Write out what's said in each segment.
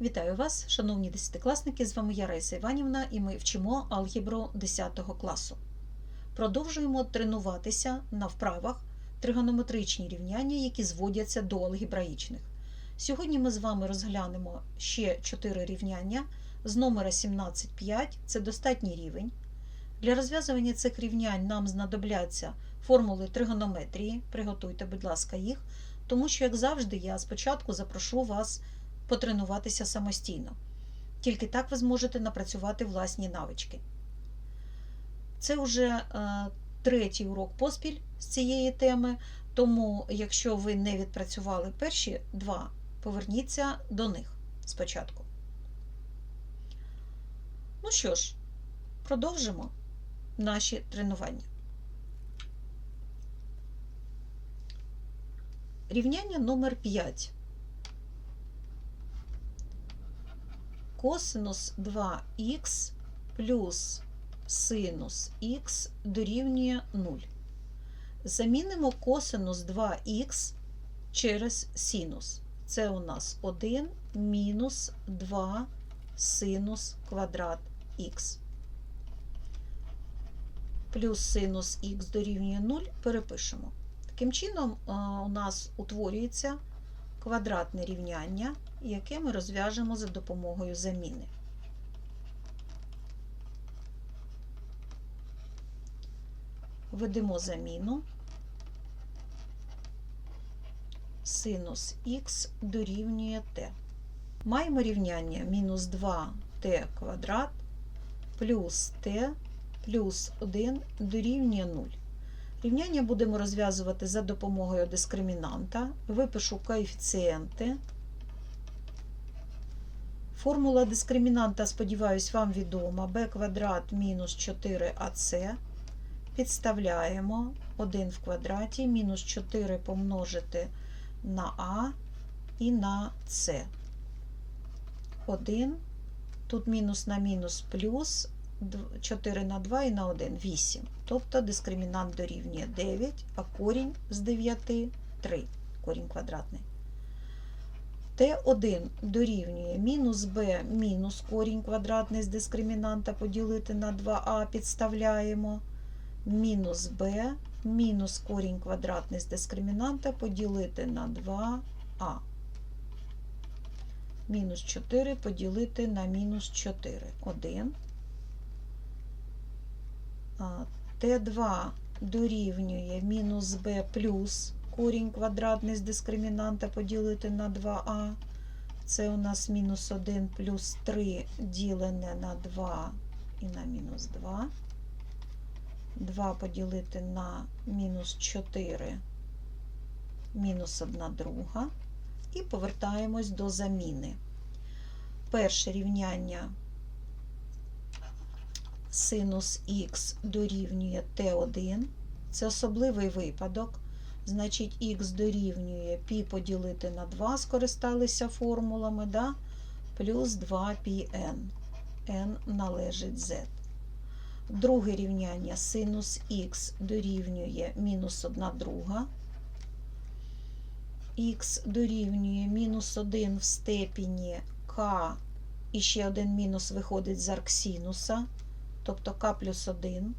Вітаю вас, шановні десятикласники! З вами я Раїса Іванівна і ми вчимо алгебру 10 класу. Продовжуємо тренуватися на вправах тригонометричні рівняння, які зводяться до алгебраїчних. Сьогодні ми з вами розглянемо ще 4 рівняння з номера 17,5 це достатній рівень. Для розв'язування цих рівнянь нам знадобляться формули тригонометрії. Приготуйте, будь ласка, їх, тому що, як завжди, я спочатку запрошу вас потренуватися самостійно. Тільки так ви зможете напрацювати власні навички. Це вже е, третій урок поспіль з цієї теми, тому, якщо ви не відпрацювали перші два, поверніться до них спочатку. Ну що ж, продовжимо наші тренування. Рівняння номер 5. Косинус 2х плюс синус х дорівнює 0. Замінимо косинус 2х через синус. Це у нас 1 мінус 2 синус квадрат х. Плюс синус х дорівнює 0 перепишемо. Таким чином, у нас утворюється квадратне рівняння, яке ми розв'яжемо за допомогою заміни. Введемо заміну. Синус х дорівнює t. Маємо рівняння мінус 2t квадрат плюс t плюс 1 дорівнює 0. Рівняння будемо розв'язувати за допомогою дискримінанта. Випишу коефіцієнти. Формула дискримінанта, сподіваюсь, вам відома. b квадрат мінус 4ac. Підставляємо 1 в квадраті, мінус 4 помножити на а і на С. 1. Тут мінус на мінус плюс 4 на 2 і на 1 8. Тобто дискримінант дорівнює 9, а корінь з 9 3. Корінь квадратний. Т1 дорівнює мінус b мінус корінь квадратний з дискримінанта поділити на 2а підставляємо. Мінус b мінус корінь квадратний з дискримінанта поділити на 2а. Мінус 4 поділити на мінус 4. 1. Т2 дорівнює мінус b плюс корінь квадратний з дискримінанта поділити на 2а. Це у нас мінус 1 плюс 3 ділене на 2 і на мінус 2. 2 поділити на мінус 4, мінус 1 друга. І повертаємось до заміни. Перше рівняння синус х дорівнює Т1. Це особливий випадок. Значить, х дорівнює π поділити на 2, скористалися формулами, да? плюс 2πn. n належить z. Друге рівняння синус х дорівнює мінус 1 друга. Х дорівнює мінус 1 в степені k, і ще один мінус виходить з арксинуса, тобто k плюс 1.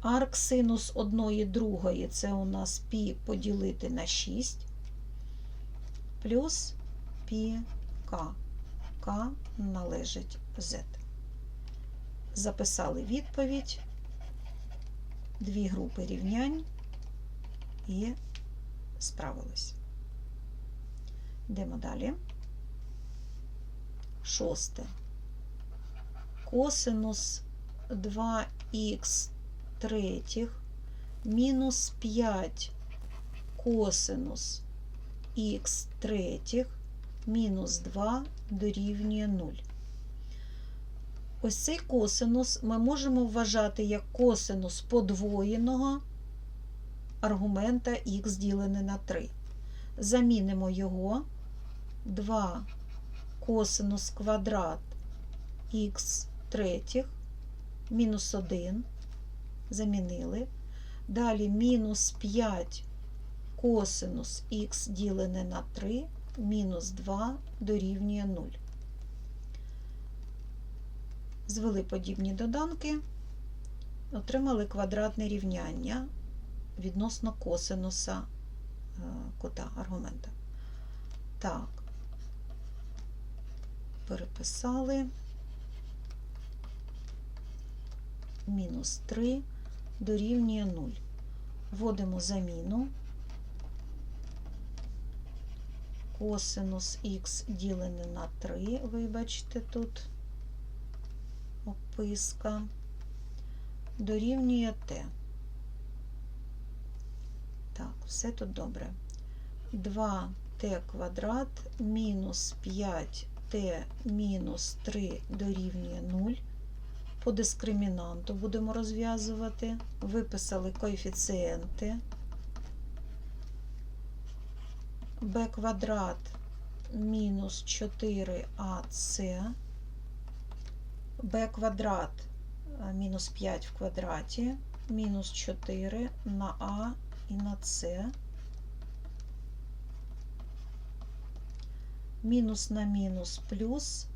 Арк синус 1 другої це у нас π поділити на 6, плюс πk. К належить z. Записали відповідь, дві групи рівнянь і справились. Йдемо далі. Шосте. Косинус 2х третіх мінус 5 косинус х третіх мінус 2 дорівнює 0. Ось цей косинус ми можемо вважати як косинус подвоєного аргумента х ділене на 3. Замінимо його 2 косинус квадрат х третіх мінус 1. Замінили. Далі мінус 5 косинус х ділене на 3 мінус 2 дорівнює 0. Звели подібні доданки, отримали квадратне рівняння відносно косинуса е, кута аргумента. Так, переписали. Мінус 3 дорівнює 0. Вводимо заміну. Косинус х ділене на 3, вибачте, тут описка, дорівнює t. Так, все тут добре. 2t квадрат мінус 5t мінус 3 дорівнює 0. По дискримінанту будемо розв'язувати. Виписали коефіцієнти. b квадрат мінус 4ac, b квадрат мінус 5 в квадраті, мінус 4 на а і на С. Мінус на мінус плюс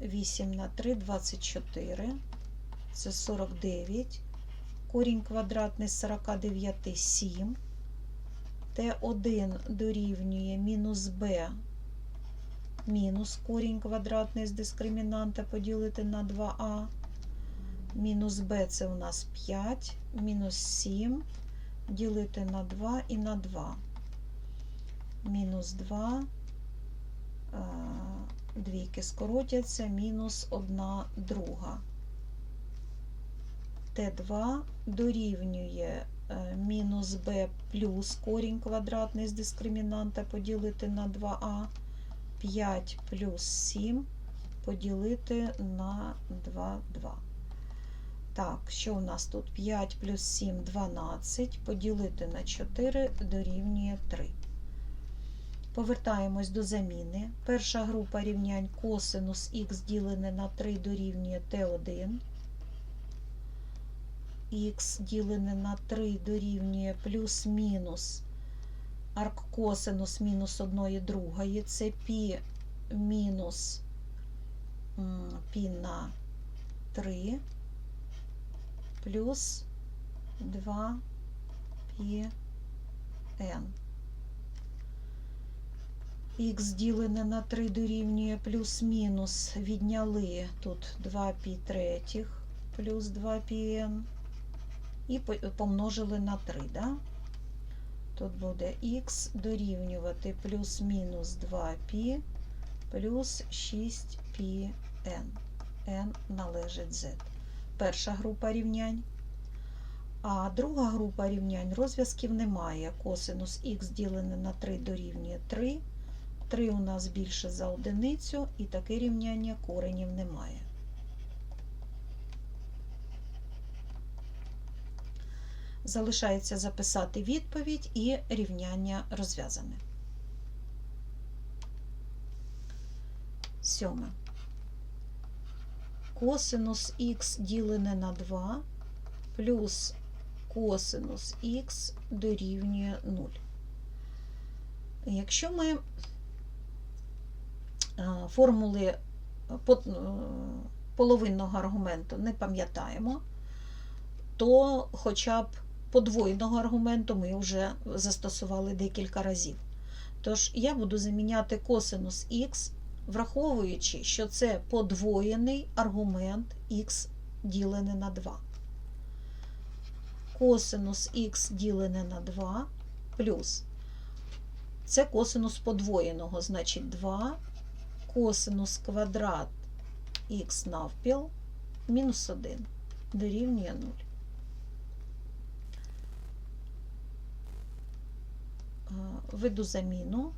8 на 3 24. Це 49. Корінь квадратний з 49 7. Т1 дорівнює мінус b мінус корінь квадратний з дискримінанта поділити на 2а. Мінус b це у нас 5, мінус 7 ділити на 2 і на 2. Мінус 2, а, двійки скоротяться, мінус 1 друга. Т2 дорівнює е, мінус b плюс корінь квадратний з дискримінанта поділити на 2а. 5 плюс 7 поділити на 2, 2. Так, що у нас тут? 5 плюс 7 12, поділити на 4 дорівнює 3. Повертаємось до заміни. Перша група рівнянь косинус х ділене на 3 дорівнює t1. Х ділене на 3 дорівнює плюс-мінус арккосинус мінус 1 другої, це пі мінус пі на 3 плюс 2 пі n. Х ділене на 3 дорівнює плюс-мінус, відняли тут 2 пі третіх плюс 2 пі n і помножили на 3, да? Тут буде х дорівнювати плюс-мінус 2π плюс 6πn. n належить z. Перша група рівнянь. А друга група рівнянь розв'язків немає. Косинус х ділене на 3 дорівнює 3. 3 у нас більше за одиницю, і таке рівняння коренів немає. Залишається записати відповідь і рівняння розв'язане. Сьоме. Косинус х ділене на 2 плюс косинус х дорівнює 0. Якщо ми формули е, половинного аргументу не пам'ятаємо, то хоча б подвоєного аргументу ми вже застосували декілька разів. Тож я буду заміняти косинус х, враховуючи, що це подвоєний аргумент х ділене на 2. Косинус х ділене на 2 плюс. Це косинус подвоєного, значить 2 косинус квадрат х навпіл мінус 1 дорівнює 0. Е, Веду заміну.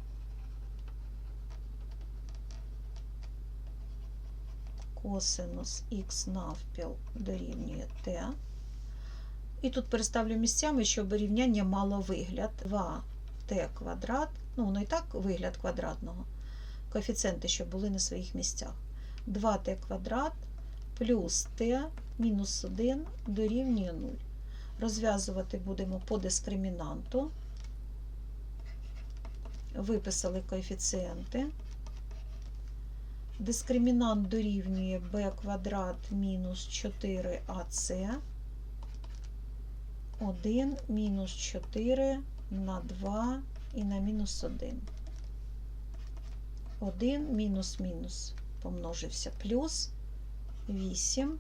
Косинус х навпіл дорівнює t. І тут переставлю місцями, щоб рівняння мало вигляд 2t квадрат, ну, воно і так вигляд квадратного. Коефіцієнти, щоб були на своїх місцях. 2t квадрат плюс t мінус 1 дорівнює 0. Розв'язувати будемо по дискримінанту. Виписали коефіцієнти. Дискримінант дорівнює b квадрат мінус 4ac. 1 мінус 4 на 2 і на мінус 1. 1 мінус мінус помножився плюс 8,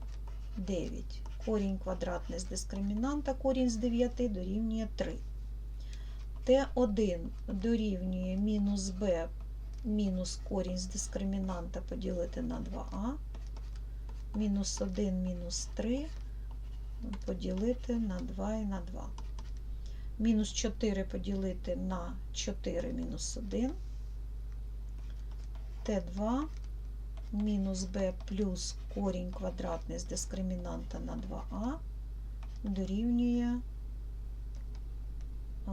9. Корінь квадратний з дискримінанта, корінь з 9 дорівнює 3. Т1 дорівнює мінус b мінус корінь з дискримінанта поділити на 2а. Мінус 1 мінус 3 поділити на 2 і на 2. Мінус 4 поділити на 4 мінус 1. Т2 мінус b плюс корінь квадратний з дискримінанта на 2а дорівнює а,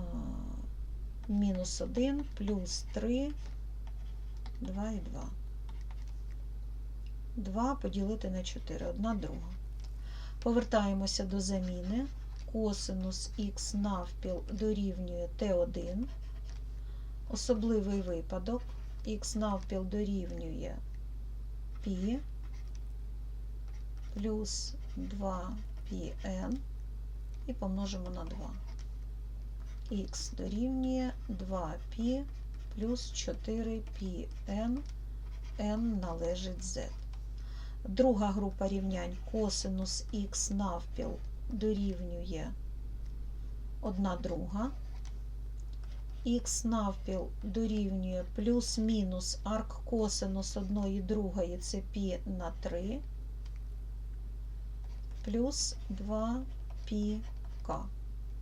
мінус 1 плюс 3, 2 і 2. 2 поділити на 4, 1 друга. Повертаємося до заміни. Косинус х навпіл дорівнює Т1. Особливий випадок Х навпіл дорівнює π плюс 2πn і помножимо на 2. Х дорівнює 2π плюс 4πn, n належить z. Друга група рівнянь косинус х навпіл дорівнює 1 друга. х навпіл дорівнює плюс-мінус арк косинус 1 другої це пі на 3 плюс 2 пік.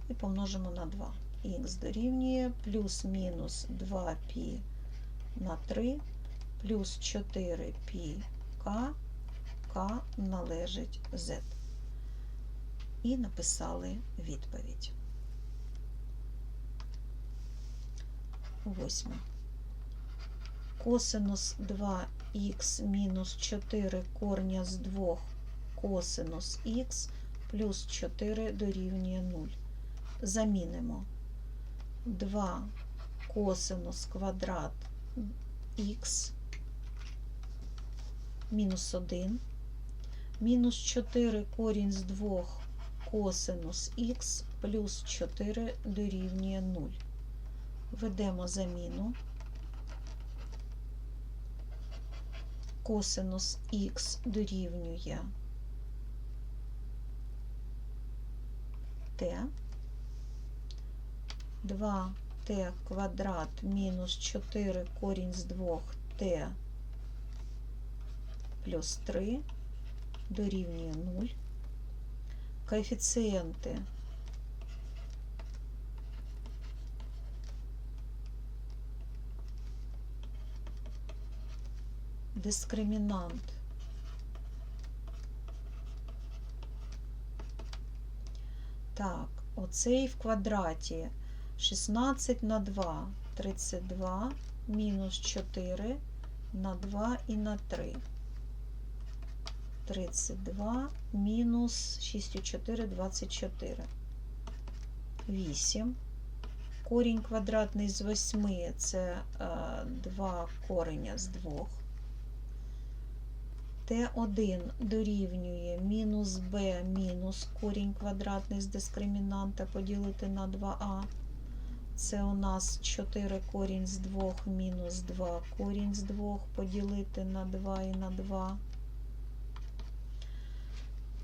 І помножимо на 2. Х дорівнює плюс-мінус 2 пі на 3 плюс 4 пі К К належить Z. І написали відповідь. Восьме. Косинус 2х мінус 4 корня з 2 косинус х плюс 4 дорівнює 0. Замінимо 2 косинус квадрат х мінус 1 мінус 4 корінь з 2 косинус х плюс 4 дорівнює 0. Ведемо заміну. Косинус х дорівнює t. 2t квадрат мінус 4 корінь з 2t плюс 3 дорівнює 0. Коефіцієнти дискримінант Так, оцей в квадраті 16 на 2 32 мінус 4 на 2 і на 3. 32 мінус 6 у 4 24. 8. Корінь квадратний з 8 це 2 кореня з 2. Т1 дорівнює мінус b мінус корінь квадратний з дискримінанта поділити на 2а. Це у нас 4 корінь з 2 мінус 2 корінь з 2 поділити на 2 і на 2.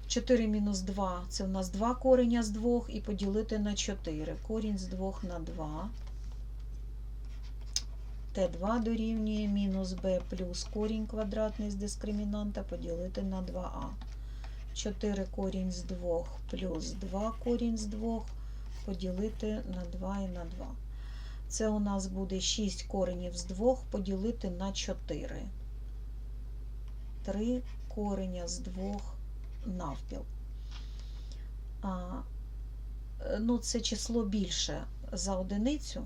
4 мінус 2 це у нас 2 кореня з 2 і поділити на 4. Корінь з 2 на 2. Т2 дорівнює мінус b плюс корінь квадратний з дискримінанта поділити на 2а. 4 корінь з 2 плюс 2 корінь з 2 поділити на 2 і на 2. Це у нас буде 6 коренів з 2 поділити на 4. 3 кореня з 2 навпіл. А, ну, це число більше за одиницю.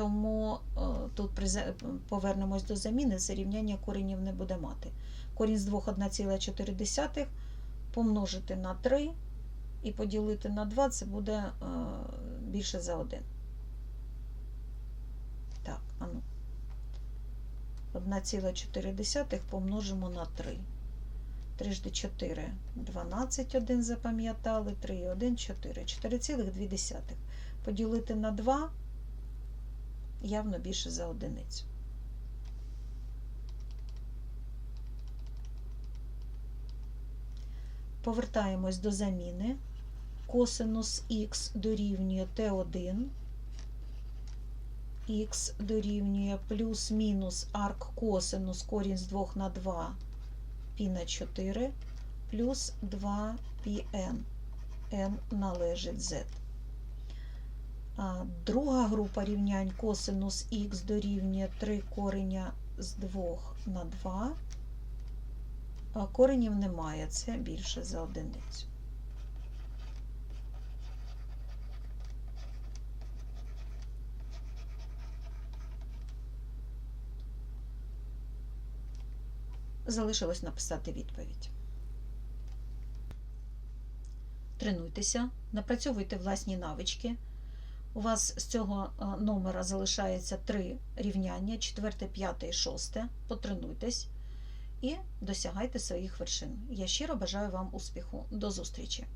Тому е, тут повернемось до заміни, це рівняння коренів не буде мати. Корінь з 2 1,4 помножити на 3 і поділити на 2 це буде е, більше за 1. Так, а ну. 1,4 помножимо на 3. 3 жди 4, 12, 1 запам'ятали, 3, 1, 4, 4,2. Поділити на 2 явно більше за одиницю. Повертаємось до заміни. Косинус х дорівнює t1, х дорівнює плюс-мінус арк косинус корінь з 2 на 2 π на 4 плюс 2 πn. n належить z. Друга група рівнянь косинус х дорівнює 3 кореня з 2 на 2. А коренів немає, це більше за одиницю. Залишилось написати відповідь. Тренуйтеся, напрацьовуйте власні навички. У вас з цього е, номера залишається три рівняння: 4, 5 і шосте. Потренуйтесь і досягайте своїх вершин. Я щиро бажаю вам успіху. До зустрічі!